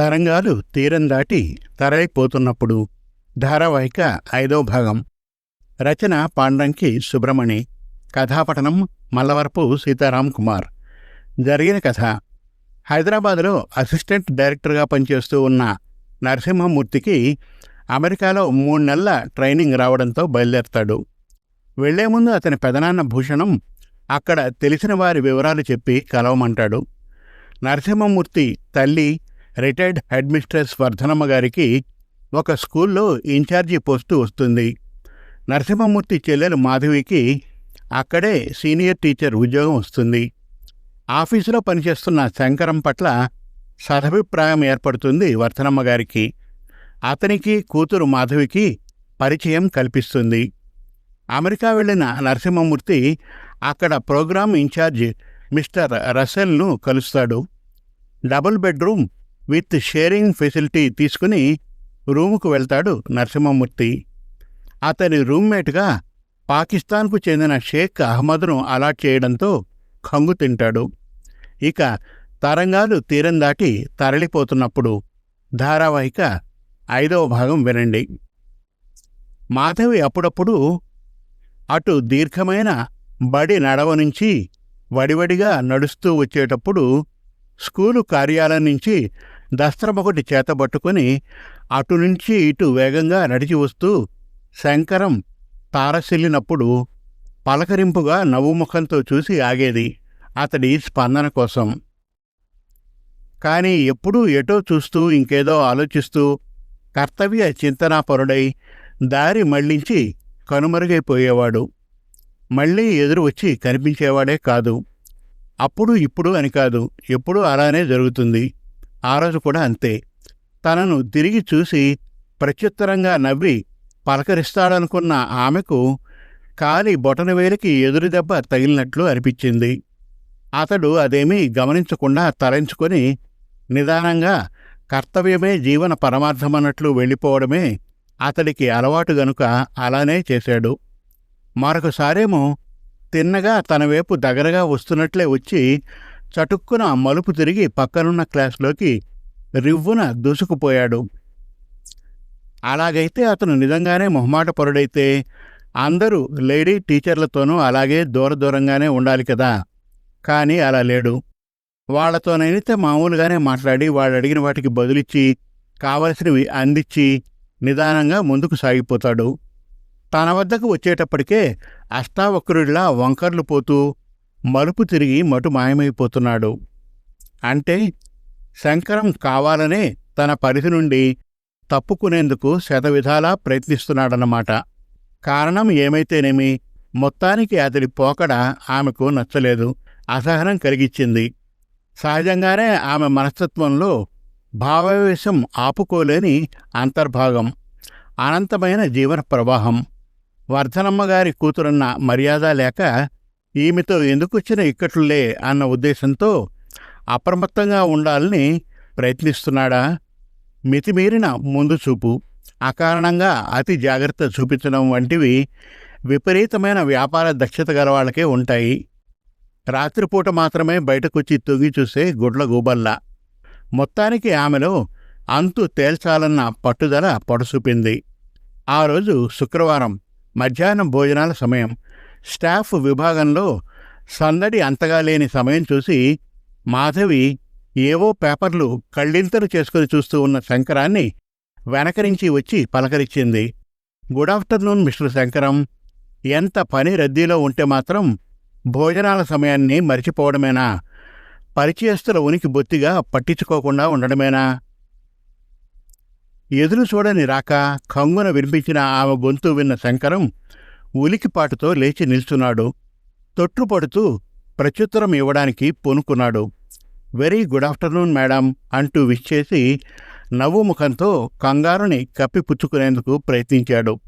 తరంగాలు తీరం దాటి తరలిపోతున్నప్పుడు ధారావాహిక ఐదో భాగం. రచన పాండ్రంకి సుబ్రమణి. కథాపఠనం మల్లవరపు సీతారాం కుమార్. జరిగిన కథ. హైదరాబాదులో అసిస్టెంట్ డైరెక్టర్గా పనిచేస్తూ ఉన్న నరసింహమూర్తికి అమెరికాలో మూడు నెలల ట్రైనింగ్ రావడంతో బయలుదేరతాడు. వెళ్ళే ముందు అతని పెదనాన్న భూషణం అక్కడ తెలిసిన వారి వివరాలు చెప్పి కలవమంటాడు. నరసింహమూర్తి తల్లి రిటైర్డ్ హెడ్ మిస్ట్రెస్ వర్ధనమ్మ గారికి ఒక స్కూల్లో ఇన్ఛార్జి పోస్టు వస్తుంది. నరసింహమూర్తి చెల్లెలు మాధవికి అక్కడే సీనియర్ టీచర్ ఉద్యోగం వస్తుంది. ఆఫీసులో పనిచేస్తున్న శంకరం పట్ల సదభిప్రాయం ఏర్పడుతుంది వర్ధనమ్మ గారికి. అతనికి కూతురు మాధవికి పరిచయం కల్పిస్తుంది. అమెరికా వెళ్ళిన నరసింహమూర్తి అక్కడ ప్రోగ్రామ్ ఇన్ఛార్జ్ మిస్టర్ రసెల్ను కలుస్తాడు. Double bedroom with sharing facility తీసుకుని రూముకు వెళ్తాడు నరసింహమూర్తి. అతని రూమ్మేట్గా పాకిస్తాన్కు చెందిన షేక్ అహ్మద్ను అలాట్ చేయడంతో కంగు తింటాడు. ఇక తరంగాలు తీరం దాటి తరలిపోతున్నప్పుడు ధారావాహిక ఐదవ భాగం వినండి. మాధవి అప్పుడప్పుడు అటు దీర్ఘమైన బడి నడవ నుంచి వడివడిగా నడుస్తూ వచ్చేటప్పుడు స్కూలు కార్యాలయం నుంచి దస్త్రమొకటి చేతబట్టుకుని అటు నుంచి ఇటు వేగంగా నడిచి వస్తూ శంకరం తారసిల్లినప్పుడు పలకరింపుగా నవ్వుముఖంతో చూసి ఆగేది అతడి స్పందన కోసం. కానీ ఎప్పుడూ ఎటో చూస్తూ ఇంకేదో ఆలోచిస్తూ కర్తవ్య చింతనాపరుడై దారి మళ్ళించి కనుమరుగైపోయేవాడు. మళ్ళీ ఎదురు వచ్చి కనిపించేవాడే కాదు. అప్పుడు ఇప్పుడు అని కాదు ఎప్పుడూ అలానే జరుగుతుంది. ఆ రోజు కూడా అంతే. తనను తిరిగి చూసి ప్రత్యుత్తరంగా నవ్వి పలకరిస్తాడనుకున్న ఆమెకు కాలి బొటనవేలికి ఎదురు దెబ్బ తగిలినట్లు అనిపించింది. అతడు అదేమీ గమనించకుండా తలంచుకొని నిదానంగా కర్తవ్యమే జీవన పరమార్థమన్నట్లు వెళ్ళిపోవడమే అతడికి అలవాటు గనుక అలానే చేశాడు. మరొకసారేమో తిన్నగా తన వైపు దగ్గరగా వస్తున్నట్లే వచ్చి చటుక్కున మలుపు తిరిగి పక్కనున్న క్లాస్లోకి రివ్వున దూసుకుపోయాడు. అలాగైతే అతను నిజంగానే మొహమాటపరుడైతే అందరూ లేడీ టీచర్లతోనూ అలాగే దూర దూరంగానే ఉండాలి కదా. కానీ అలా లేడు. వాళ్ళతోనైతే మామూలుగానే మాట్లాడి వాళ్ళు అడిగిన వాటికి బదులిచ్చి కావలసినవి అందించి నిదానంగా ముందుకు సాగిపోతాడు. తన వద్దకు వచ్చేటప్పటికే అష్టావక్రుడిలా వంకర్లు పోతూ మలుపు తిరిగి మటు మాయమైపోతున్నాడు. అంటే శంకరం కావాలనే తన పరిధి నుండి తప్పుకునేందుకు శతవిధాలా ప్రయత్నిస్తున్నాడన్నమాట. కారణం ఏమైతేనేమి? మొత్తానికి అతడి పోకడ ఆమెకు నచ్చలేదు. అసహనం కలిగించింది సహజంగానే ఆమె మనస్తత్వంలో భావావేశం ఆపుకోలేని అంతర్భాగం. అనంతమైన జీవన ప్రవాహం. వర్ధనమ్మగారి కూతురన్న మర్యాద లేక ఈమెతో ఎందుకొచ్చిన ఇక్కట్లులే అన్న ఉద్దేశంతో అప్రమత్తంగా ఉండాలని ప్రయత్నిస్తున్నాడా? మితిమీరిన ముందు చూపు అకారణంగా అతి జాగ్రత్త చూపించడం వంటివి విపరీతమైన వ్యాపార దక్షత గల వాళ్ళకే ఉంటాయి. రాత్రిపూట మాత్రమే బయటకొచ్చి తొంగి చూసే గుడ్ల గూబల్లా. మొత్తానికి ఆమెలో అంతు తేల్చాలన్న పట్టుదల పొడసూపింది. ఆ రోజు శుక్రవారం మధ్యాహ్నం భోజనాల సమయం. స్టాఫ్ విభాగంలో సందడి అంతగా లేని సమయం చూసి మాధవి ఏవో పేపర్లు కళ్ళింతలు చేసుకుని చూస్తూ ఉన్న శంకరాన్ని వెనకరించి వచ్చి పలకరించింది. Good afternoon mister Shankaram. ఎంత పని రద్దీలో ఉంటే మాత్రం భోజనాల సమయాన్ని మరిచిపోవడమేనా? పరిచయస్తుల ఉనికి బొత్తిగా పట్టించుకోకుండా ఉండడమేనా? ఎదురు చూడని రాక కంగున వినిపించిన ఆమె గొంతు విన్న శంకరం ఉలికిపాటుతో లేచి నిల్చున్నాడు. తొట్టుపడుతూ ప్రత్యుత్తరం ఇవ్వడానికి పూనుకున్నాడు. వెరీ గుడ్ ఆఫ్టర్నూన్ మేడం అంటూ విచ్చేసి నవ్వు ముఖంతో కంగారుని కప్పిపుచ్చుకునేందుకు ప్రయత్నించాడు.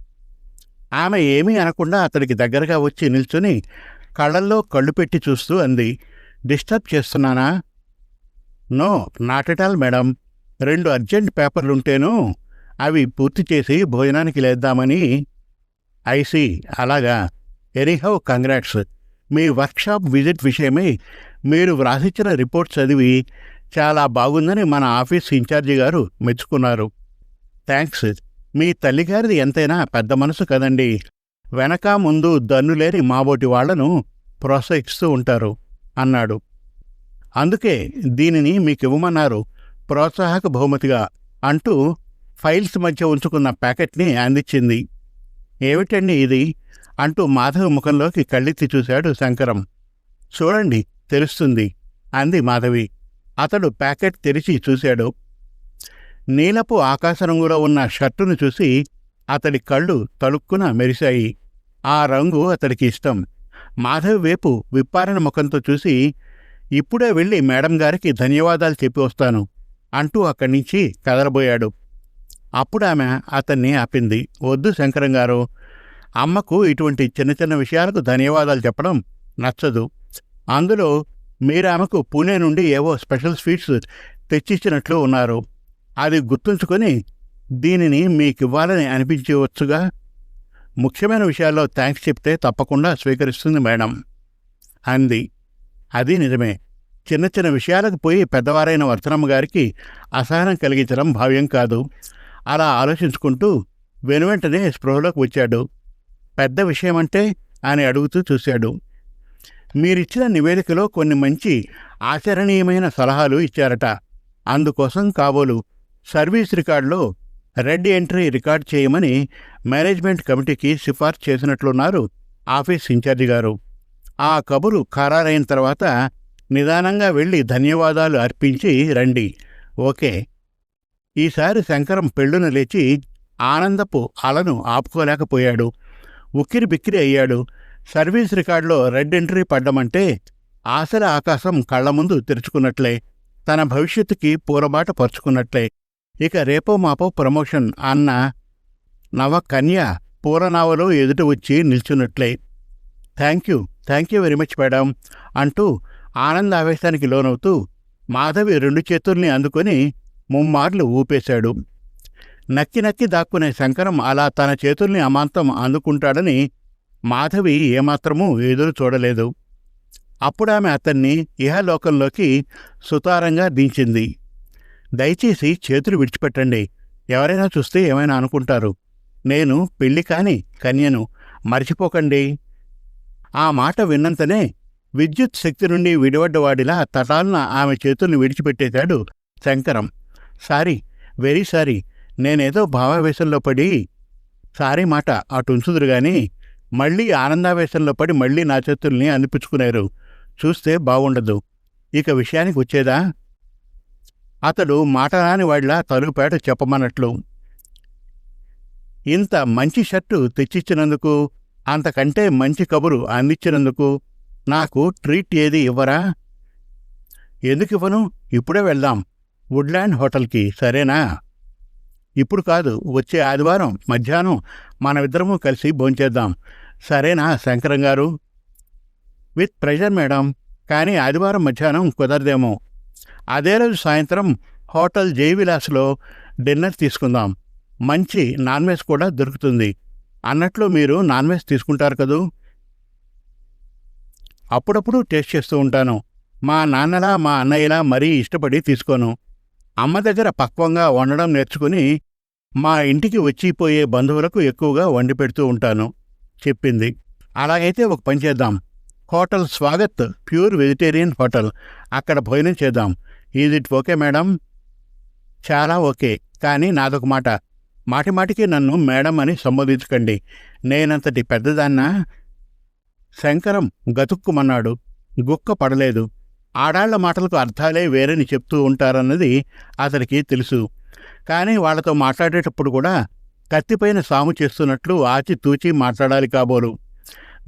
ఆమె ఏమీ అనకుండా అతడికి దగ్గరగా వచ్చి నిల్చుని కళ్ళల్లో కళ్ళు పెట్టి చూస్తూ అంది. డిస్టర్బ్ చేస్తున్నానా? No not at all madam. రెండు అర్జెంట్ పేపర్లుంటేనూ అవి పూర్తి చేసి భోజనానికి లేద్దామని ఐసి అలాగా. Anyhow congrats. మీ వర్క్షాప్ విజిట్ విషయమై మీరు వ్రాసిచ్చిన రిపోర్ట్ చదివి చాలా బాగుందని మన ఆఫీస్ ఇన్ఛార్జి గారు మెచ్చుకున్నారు. థ్యాంక్స్ మీ తల్లిగారిది ఎంతైనా పెద్ద మనసు కదండి. వెనక ముందు దన్నులేని మాబోటి వాళ్ళను ప్రోత్సహిస్తూ ఉంటారు అన్నాడు. అందుకే దీనిని మీకు ఇవ్వమన్నారు ప్రోత్సాహక బహుమతిగా అంటూ ఫైల్స్ మధ్య ఉంచుకున్న ప్యాకెట్ని అందించింది. ఏమిటండి ఇది? అంటూ మాధవి ముఖంలోకి కళ్ళెత్తి చూశాడు శంకరం. చూడండి తెలుస్తుంది అంది మాధవి. అతడు ప్యాకెట్ తెరిచి చూశాడు. నీలపు ఆకాశరంగులో ఉన్న షర్టును చూసి అతడి కళ్ళు తలుక్కున మెరిశాయి. ఆ రంగు అతడికి ఇష్టం. మాధవి వైపు విప్పారణ ముఖంతో చూసి ఇప్పుడే వెళ్ళి మేడం గారికి ధన్యవాదాలు చెప్పి వస్తాను అంటూ అక్కడి నుంచి కదలబోయాడు. అప్పుడు ఆమె అతన్ని ఆపింది. వద్దు శంకరం గారు అమ్మకు ఇటువంటి చిన్న చిన్న విషయాలకు ధన్యవాదాలు చెప్పడం నచ్చదు. అందులో మీరు ఆమెకు పూణే నుండి ఏవో స్పెషల్ స్వీట్స్ తెచ్చిచ్చినట్లు ఉన్నారు. అది గుర్తుంచుకొని దీనిని మీకివ్వాలని అనిపించవచ్చుగా? ముఖ్యమైన విషయాల్లో థ్యాంక్స్ చెప్తే తప్పకుండా స్వీకరిస్తుంది మేడం అంది. అది నిజమే. చిన్న చిన్న విషయాలకు పోయి పెద్దవారైన వర్తనమ్మ గారికి అసహనం కలిగించడం భావ్యం కాదు. అలా ఆలోచించుకుంటూ వెనువెంటనే స్పృహలోకి వచ్చాడు. పెద్ద విషయమంటే అని అడుగుతూ చూశాడు. మీరిచ్చిన నివేదికలో కొన్ని మంచి ఆచరణీయమైన సలహాలు ఇచ్చారట. అందుకోసం కాబోలు సర్వీస్ రికార్డులో రెడ్ ఎంట్రీ రికార్డ్ చేయమని మేనేజ్మెంట్ కమిటీకి సిఫార్సు చేసినట్లున్నారు ఆఫీస్ ఇన్ఛార్జి గారు. ఆ కబురు ఖరారైన తర్వాత నిదానంగా వెళ్ళి ధన్యవాదాలు అర్పించి రండి. ఓకే. ఈసారి శంకరం పెళ్ళున లేచి ఆనందపు అలను ఆపుకోలేకపోయాడు. ఉక్కిరి బిక్కిరి అయ్యాడు. సర్వీస్ రికార్డులో రెడ్ ఎంట్రీ పడ్డమంటే ఆశల ఆకాశం కళ్ళ ముందు తెరుచుకున్నట్లే తన భవిష్యత్తుకి పూలబాట పరుచుకున్నట్లే. ఇక రేపో మాపో ప్రమోషన్ అన్న నవ కన్య పూలనావలో ఎదుట వచ్చి నిల్చున్నట్లే. Thank you thank you very much madam అంటూ ఆనందావేశానికి లోనవుతూ మాధవి రెండు చేతుల్ని అందుకొని ముమ్మార్లు ఊపేశాడు. నక్కి నక్కి దాక్కునే శంకరం అలా తన చేతుల్ని అమాంతం అందుకుంటాడని మాధవి ఏమాత్రమూ ఎదురు చూడలేదు. అప్పుడామె అతన్ని ఇహలోకంలోకి సుతారంగా దించింది. దయచేసి చేతులు విడిచిపెట్టండి. ఎవరైనా చూస్తే ఏమైనా అనుకుంటారు. నేను పెళ్ళి కాని కన్యను మర్చిపోకండి. ఆ మాట విన్నంతనే విద్యుత్ శక్తి నుండి విడివడ్డవాడిలా తటాలన ఆమె చేతుల్ని విడిచిపెట్టేశాడు శంకరం. Sorry very sorry. నేనేదో భావావేశంలో పడి సారీ మాట అటుంచుదురు గాని మళ్ళీ ఆనందావేశంలో పడి మళ్ళీ నా చేతుల్ని అనిపించుకున్నారు చూస్తే బాగుండదు ఇక విషయానికి వచ్చేదా? అతడు మాటరాని వాళ్ళ తలుపేట చెప్పమన్నట్లు ఇంత మంచి షర్టు తెచ్చిచ్చినందుకు అంతకంటే మంచి కబురు అందించినందుకు నాకు ట్రీట్ ఏది ఇవ్వరా? ఎందుకు ఇవ్వను ఇప్పుడే వెళ్దాం. వుడ్లాండ్ హోటల్కి సరేనా? ఇప్పుడు కాదు వచ్చే ఆదివారం మధ్యాహ్నం మనమిద్దరము కలిసి భోంచేద్దాం సరేనా శంకరం గారు? With pleasure madam. కానీ ఆదివారం మధ్యాహ్నం కుదరదేమో. అదే రోజు సాయంత్రం హోటల్ జయవిలాస్లో డిన్నర్ తీసుకుందాం. మంచి నాన్ వెజ్ కూడా దొరుకుతుంది. అన్నట్లు మీరు నాన్ వెజ్ తీసుకుంటారు కదూ? అప్పుడప్పుడు టేస్ట్ చేస్తూ ఉంటాను. మా నాన్నలా మా అన్నయ్యలా మరీ ఇష్టపడి తీసుకోను. అమ్మ దగ్గర పక్వంగా వండడం నేర్చుకుని మా ఇంటికి వచ్చిపోయే బంధువులకు ఎక్కువగా వండి పెడుతూ ఉంటాను చెప్పింది. అలాగైతే ఒక పని చేద్దాం. Hotel Swagat pure vegetarian hotel. అక్కడ భోజనం చేద్దాం. Is it okay madam? చాలా ఓకే కానీ నాదొక మాట. మాటిమాటికి నన్ను మేడం అని సంబోధించకండి. నేనంతటి పెద్దదాన్నా. శంకరం గతుక్కుమన్నాడు. గుక్క పడలేదు. ఆడాళ్ళ మాటలకు అర్థాలే వేరని చెప్తూ ఉంటారన్నది అతనికి తెలుసు. కానీ వాళ్ళతో మాట్లాడేటప్పుడు కూడా కత్తిపైన సాము చేస్తున్నట్లు ఆచితూచి మాట్లాడాలి కాబోలు.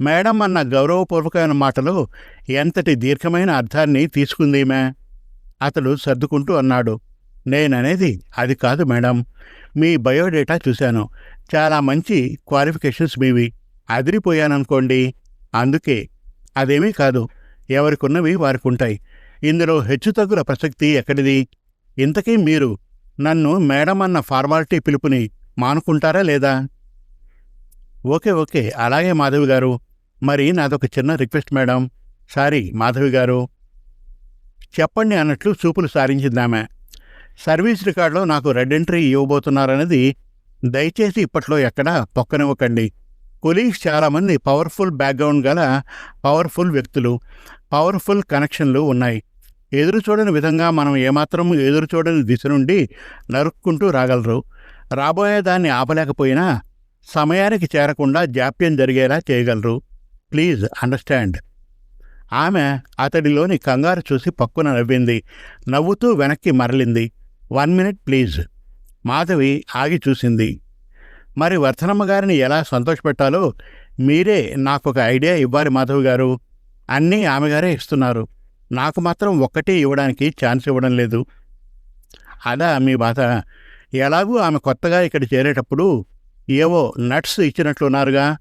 మేడం అన్న గౌరవపూర్వకమైన మాటలో ఎంతటి దీర్ఘమైన అర్థాన్ని తీసుకుందీమే? అతడు సర్దుకుంటూ అన్నాడు. నేననేది అది కాదు మేడం. మీ బయోడేటా చూశాను. చాలా మంచి క్వాలిఫికేషన్స్ మీవి. అదిరిపోయాననుకోండి. అందుకే. అదేమీ కాదు. ఎవరికున్నవి వారికుంటాయి. ఇందులో హెచ్చుతగ్గుల ప్రసక్తి ఎక్కడిది? ఇంతకీ మీరు నన్ను మేడం అన్న ఫార్మాలిటీ పిలుపుని మానుకుంటారా లేదా? Okay okay. అలాగే మాధవి గారు. మరి నాదొక చిన్న రిక్వెస్ట్ మేడం. సారీ మాధవి గారు. చెప్పండి అన్నట్లు చూపులు సారించిందామె సర్వీస్ రికార్డులో నాకు రెడ్ ఎంట్రీ ఇవ్వబోతున్నారన్నది దయచేసి ఇప్పట్లో ఎక్కడా పొక్కనివ్వకండి కొలీగ్స్ చాలామంది పవర్ఫుల్ బ్యాక్గ్రౌండ్ గల పవర్ఫుల్ వ్యక్తులు పవర్ఫుల్ కనెక్షన్లు ఉన్నాయి. ఎదురు చూడని విధంగా మనం ఏమాత్రం ఎదురు చూడని దిశ నుండి నరుక్కుంటూ రాగలరు. రాబోయే దాన్ని ఆపలేకపోయినా సమయానికి చేరకుండా జాప్యం జరిగేలా చేయగలరు. Please understand. ఆమె అతడిలోని కంగారు చూసి పక్కున నవ్వింది. నవ్వుతూ వెనక్కి మరలింది. One minute please. మాధవి ఆగి చూసింది. మరి వర్ధనమ్మ గారిని ఎలా సంతోషపెట్టాలో మీరే నాకు ఒక ఐడియా ఇవ్వాలి మాధవ్ గారు. అన్నీ ఆమె గారే ఇస్తున్నారు. నాకు మాత్రం ఒక్కటే ఇవ్వడానికి ఛాన్స్ ఇవ్వడం లేదు. అదా మీ బాధ. ఎలాగూ ఆమె కొత్తగా ఇక్కడ చేరేటప్పుడు ఏవో నట్స్ ఇచ్చినట్లున్నారుగా.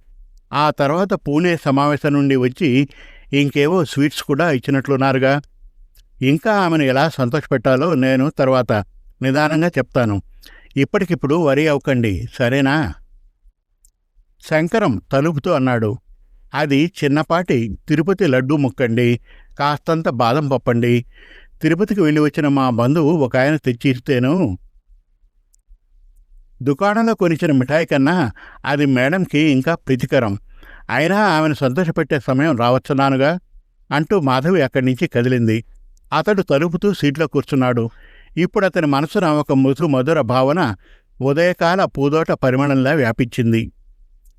ఆ తర్వాత పూణే సమావేశం నుండి వచ్చి ఇంకేవో స్వీట్స్ కూడా ఇచ్చినట్లున్నారుగా. ఇంకా ఆమెను ఎలా సంతోషపెట్టాలో నేను తర్వాత నిదానంగా చెప్తాను. ఇప్పటికిప్పుడు వరి అవ్వకండి సరేనా? శంకరం తలుపుతూ అన్నాడు. అది చిన్నపాటి తిరుపతి లడ్డూ ముక్కండి కాస్తంత బాదం పప్పండి. తిరుపతికి వెళ్ళి వచ్చిన మా బంధువు ఒక ఆయన తెచ్చి ఇస్తేను దుకాణంలో కొనిచ్చిన మిఠాయి కన్నా అది మేడంకి ఇంకా ప్రీతికరం. అయినా ఆమెను సంతోషపెట్టే సమయం రావచ్చున్నానుగా అంటూ మాధవి అక్కడి నుంచి కదిలింది. అతడు తలుపుతూ సీట్లో కూర్చున్నాడు. ఇప్పుడు అతని మనసున ఒక మృదు మధుర భావన ఉదయకాల పూదోట పరిమళంలా వ్యాపించింది.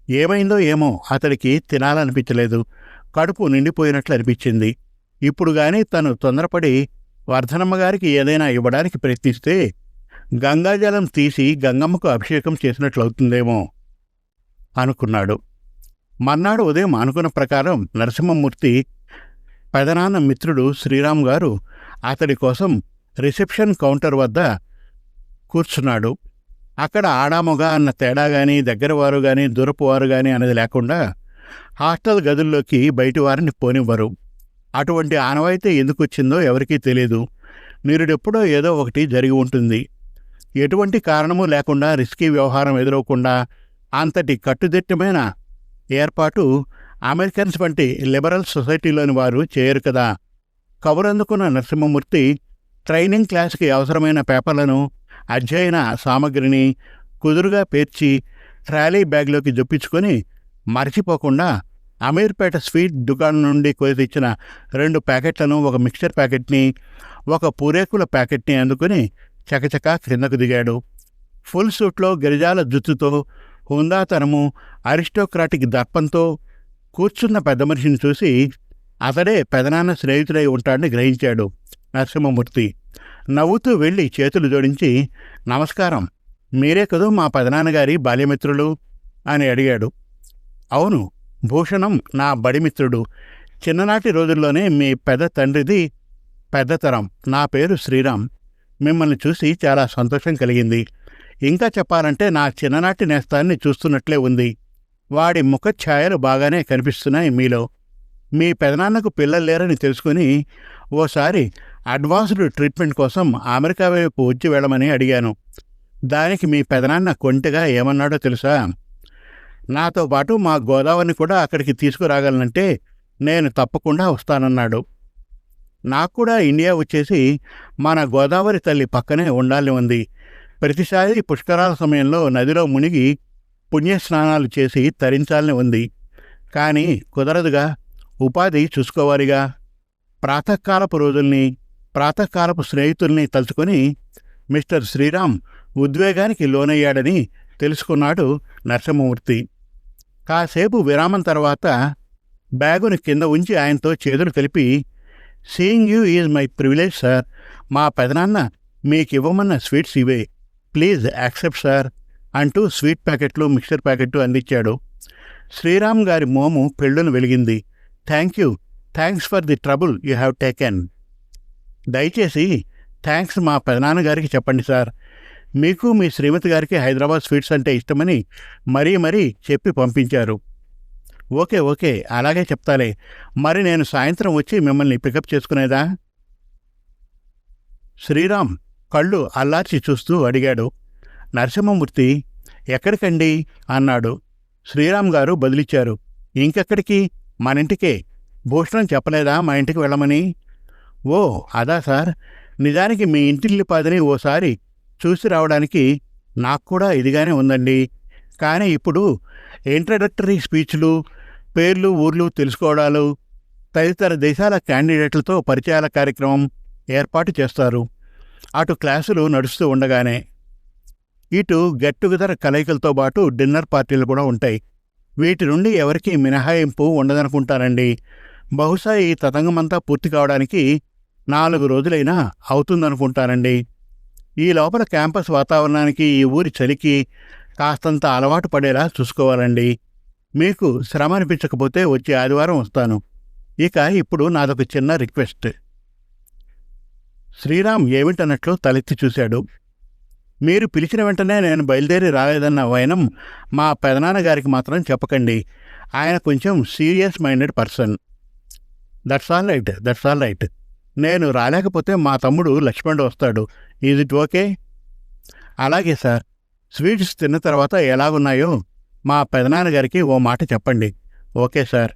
ఏమైందో ఏమో అతడికి తినాలనిపించలేదు. కడుపు నిండిపోయినట్లు అనిపించింది ఇప్పుడు గాని తను తొందరపడి వర్ధనమ్మగారికి ఏదైనా ఇవ్వడానికి ప్రయత్నిస్తే గంగాజలం తీసి గంగమ్మకు అభిషేకం చేసినట్లవుతుందేమో అనుకున్నాడు. మర్నాడు ఉదయం అనుకున్న ప్రకారం నరసింహమూర్తి పెదనాన్న మిత్రుడు శ్రీరామ్ గారు అతడి కోసం రిసెప్షన్ కౌంటర్ వద్ద కూర్చున్నాడు. అక్కడ ఆడామొగ అన్న తేడా గాని దగ్గరవారు గాని దూరపువారు గాని అన్నది లేకుండా హాస్టల్ గదుల్లోకి బయటి వారిని పోనివ్వరు. అటువంటి ఆనవాయితీ ఎందుకు వచ్చిందో ఎవరికీ తెలియదు నిరుడెప్పుడో ఏదో ఒకటి జరిగి ఉంటుంది. ఎటువంటి కారణము లేకుండా రిస్కీ వ్యవహారం ఎదురవకుండా అంతటి కట్టుదిట్టమైన ఏర్పాటు అమెరికన్స్ వంటి లిబరల్ సొసైటీలోని వారు చేయరు కదా. కబురందుకున్న నరసింహమూర్తి ట్రైనింగ్ క్లాస్కి అవసరమైన పేపర్లను అధ్యయన సామగ్రిని కుదురుగా పేర్చి ట్రాలీ బ్యాగ్లోకి జొప్పించుకొని మర్చిపోకుండా అమీర్పేట స్వీట్ దుకాణం నుండి కొని తెచ్చిన రెండు ప్యాకెట్లను ఒక మిక్చర్ ప్యాకెట్ని ఒక పూరేకుల ప్యాకెట్ని అందుకుని చకచకా క్రిందకు దిగాడు. ఫుల్ సూట్లో గిరిజాల జుత్తుతో హుందాతనము అరిస్టోక్రాటిక్ దర్పంతో కూర్చున్న పెద్ద మనిషిని చూసి అతడే పెదనాన్న స్నేహితుడై ఉంటాడని గ్రహించాడు. నరసింహమూర్తి. నవ్వుతూ వెళ్ళి చేతులు జోడించి నమస్కారం. మీరే కదూ మా పెదనాన్నగారి బాల్యమిత్రులు? అని అడిగాడు. అవును భూషణం నా బడిమిత్రుడు. చిన్ననాటి రోజుల్లోనే మీ పెద్ద తండ్రిది పెద్దతరం. నా పేరు శ్రీరామ్. మిమ్మల్ని చూసి చాలా సంతోషం కలిగింది. ఇంకా చెప్పాలంటే నా చిన్ననాటి నేస్తాన్ని చూస్తున్నట్లే ఉంది. వాడి ముఖఛాయలు బాగానే కనిపిస్తున్నాయి మీలో. మీ పెదనాన్నకు పిల్లలు లేరని తెలుసుకుని ఓసారి అడ్వాన్స్డ్ ట్రీట్మెంట్ కోసం అమెరికా వైపు వచ్చి వెళ్ళమని అడిగాను. దానికి మీ పెదనాన్న కొంటగా ఏమన్నాడో తెలుసా? నాతో పాటు మా గోదావరిని కూడా అక్కడికి తీసుకురాగలనంటే నేను తప్పకుండా వస్తానన్నాడు. నాకు కూడా ఇండియా వచ్చేసి మన గోదావరి తల్లి పక్కనే ఉండాలి ఉంది. ప్రతిసారి పుష్కరాల సమయంలో నదిలో మునిగి పుణ్యస్నానాలు చేసి తరించాలని ఉంది. కానీ కుదరదుగా ఉపాధి చూసుకోవాలిగా. ప్రాతకాలపు రోజుల్ని ప్రాతకాలపు స్నేహితుల్ని తలుచుకొని మిస్టర్ శ్రీరామ్ ఉద్వేగానికి లోనయ్యాడని తెలుసుకున్నాడు నరసింహమూర్తి. కాసేపు విరామం తర్వాత బ్యాగును కింద ఉంచి ఆయనతో చేతులు కలిపి seeing you is my privilege sir. మా పెదనాన్న మీకు ఇవ్వమన్న స్వీట్స్ ఇవే. ప్లీజ్ యాక్సెప్ట్ సార్ అంటూ స్వీట్ ప్యాకెట్లు మిక్చర్ ప్యాకెట్లు అందించాడు. శ్రీరామ్ గారి మోము పెళ్ళును వెలిగింది. Thank you. Thanks for the trouble you have taken. దయచేసి థ్యాంక్స్ మా పెదనాన్నగారికి చెప్పండి సార్. మీకు మీ శ్రీమతి గారికి హైదరాబాద్ స్వీట్స్ అంటే ఇష్టమని మరీ మరీ చెప్పి పంపించారు. ఓకే ఓకే అలాగే చెప్తాలే. మరి నేను సాయంత్రం వచ్చి మిమ్మల్ని పికప్ చేసుకునేదా? శ్రీరామ్ కళ్ళు అల్లార్చి చూస్తూ అడిగాడు. నరసింహమూర్తి ఎక్కడికండి? అన్నాడు. శ్రీరామ్ గారు బదిలిచ్చారు. ఇంకెక్కడికి? మన ఇంటికే. భూషణం చెప్పలేదా మా ఇంటికి వెళ్ళమని? ఓ అదా సార్. నిజానికి మీ ఇంటిల్లిపాదిని ఓసారి చూసి రావడానికి నాకు కూడా ఇదిగానే ఉందండి. కానీ ఇప్పుడు ఇంట్రడక్టరీ స్పీచ్లు పేర్లు ఊర్లు తెలుసుకోవడాలు తదితర దేశాల క్యాండిడేట్లతో పరిచయాల కార్యక్రమం ఏర్పాటు చేస్తారు. అటు క్లాసులు నడుస్తూ ఉండగానే ఇటు గెట్ టుగెదర్ కలయికలతో పాటు డిన్నర్ పార్టీలు కూడా ఉంటాయి. వీటి నుండి ఎవరికీ మినహాయింపు ఉండదనుకుంటానండి. బహుశా ఈ తతంగమంతా పూర్తి కావడానికి నాలుగు రోజులైనా అవుతుందనుకుంటానండి. ఈ లోపల క్యాంపస్ వాతావరణానికి ఈ ఊరి చలికి కాస్తంత అలవాటు పడేలా చూసుకోవాలండి. మీకు శ్రమ అనిపించకపోతే వచ్చే ఆదివారం వస్తాను. ఇక ఇప్పుడు నాదొక చిన్న రిక్వెస్ట్. శ్రీరామ్ ఏమిటన్నట్లు తలెత్తి చూశాడు. మీరు పిలిచిన వెంటనే నేను బయలుదేరి రాలేదన్న వైనం మా పెదనాన్నగారికి మాత్రం చెప్పకండి. ఆయన కొంచెం serious minded person. That's all right that's all right. నేను రాలేకపోతే మా తమ్ముడు లక్ష్మణ్ వస్తాడు. Is it okay? అలాగే సార్. స్వీట్స్ తిన్న తర్వాత ఎలాగున్నాయో మా పెదనాన్నగారికి ఓ మాట చెప్పండి. Okay sir.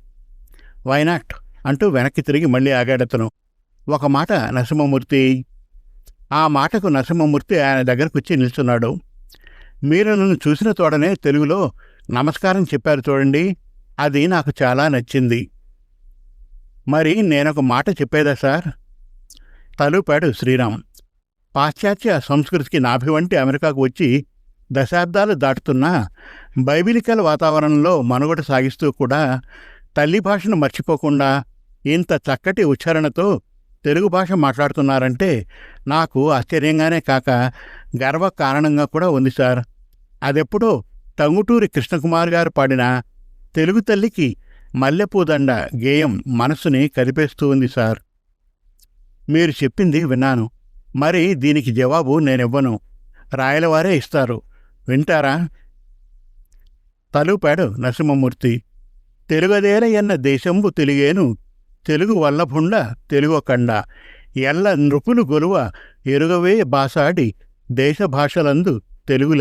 వైనాట్ అంటూ వెనక్కి తిరిగి మళ్ళీ ఆగాడతను ఒక మాట నరసింహమూర్తి. ఆ మాటకు నరసింహమూర్తి ఆయన దగ్గరకు వచ్చి నిల్చున్నాడు మీరు నన్ను చూసిన తోడనే తెలుగులో నమస్కారం చెప్పారు చూడండి. అది నాకు చాలా నచ్చింది. మరి నేనొక మాట చెప్పేదా సార్? తలుపాడు శ్రీరామ్ పాశ్చాత్య సంస్కృతికి నాభి వంటి అమెరికాకు వచ్చి దశాబ్దాలు దాటుతున్నా బైబిలికల్ వాతావరణంలో మనుగడ సాగిస్తూ కూడా తల్లి భాషను మర్చిపోకుండా ఇంత చక్కటి ఉచ్చారణతో తెలుగు భాష మాట్లాడుతున్నారంటే నాకు ఆశ్చర్యంగానే కాక గర్వ కారణంగా కూడా ఉంది సార్. అదెప్పుడో టంగుటూరి కృష్ణకుమార్ గారు పాడిన తెలుగు తల్లికి మల్లెపూదండ గేయం మనసుని కదిపేస్తూ ఉంది సార్. మీరు చెప్పింది విన్నాను. మరి దీనికి జవాబు నేనివ్వను. రాయలవారే ఇస్తారు. వింటారా? తలుపాడు నరసింహమూర్తి. తెలుగదేల ఎన్న దేశంబు తెలుగేను. తెలుగు వల్లభుండ తెలుగొకండ ఎల్ల నృపులు గొలువ ఎరుగవే బాసాడి. దేశ భాషలందు తెలుగు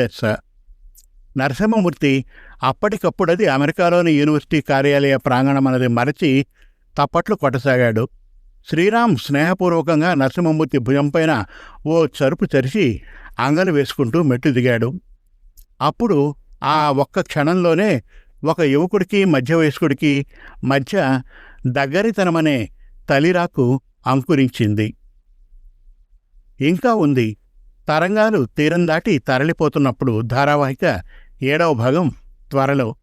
నరసింహమూర్తి అప్పటికప్పుడది అమెరికాలోని యూనివర్సిటీ కార్యాలయ ప్రాంగణమన్నది మరచి తప్పట్లు కొట్టసాగాడు. శ్రీరామ్ స్నేహపూర్వకంగా నరసింహమూర్తి భుజంపైన ఓ చరుపు తెరిచి అంగలు వేసుకుంటూ మెట్లు దిగాడు. అప్పుడు ఆ ఒక్క క్షణంలోనే ఒక యువకుడికి మధ్య వయస్కుడికి మధ్య దగ్గరితనమనే తలిరాకు అంకురించింది. ఇంకా ఉంది. తరంగాలు తీరం దాటి తరలిపోతున్నప్పుడు ధారావాహిక ఏడవ భాగం త్వరలో.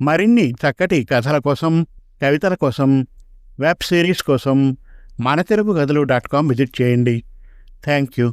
మరిన్ని చక్కటి కథల కోసం కవితల కోసం వెబ్ సిరీస్ కోసం మన తెలుగు గదులు డాట్ కామ్ విజిట్ చేయండి. Thank you.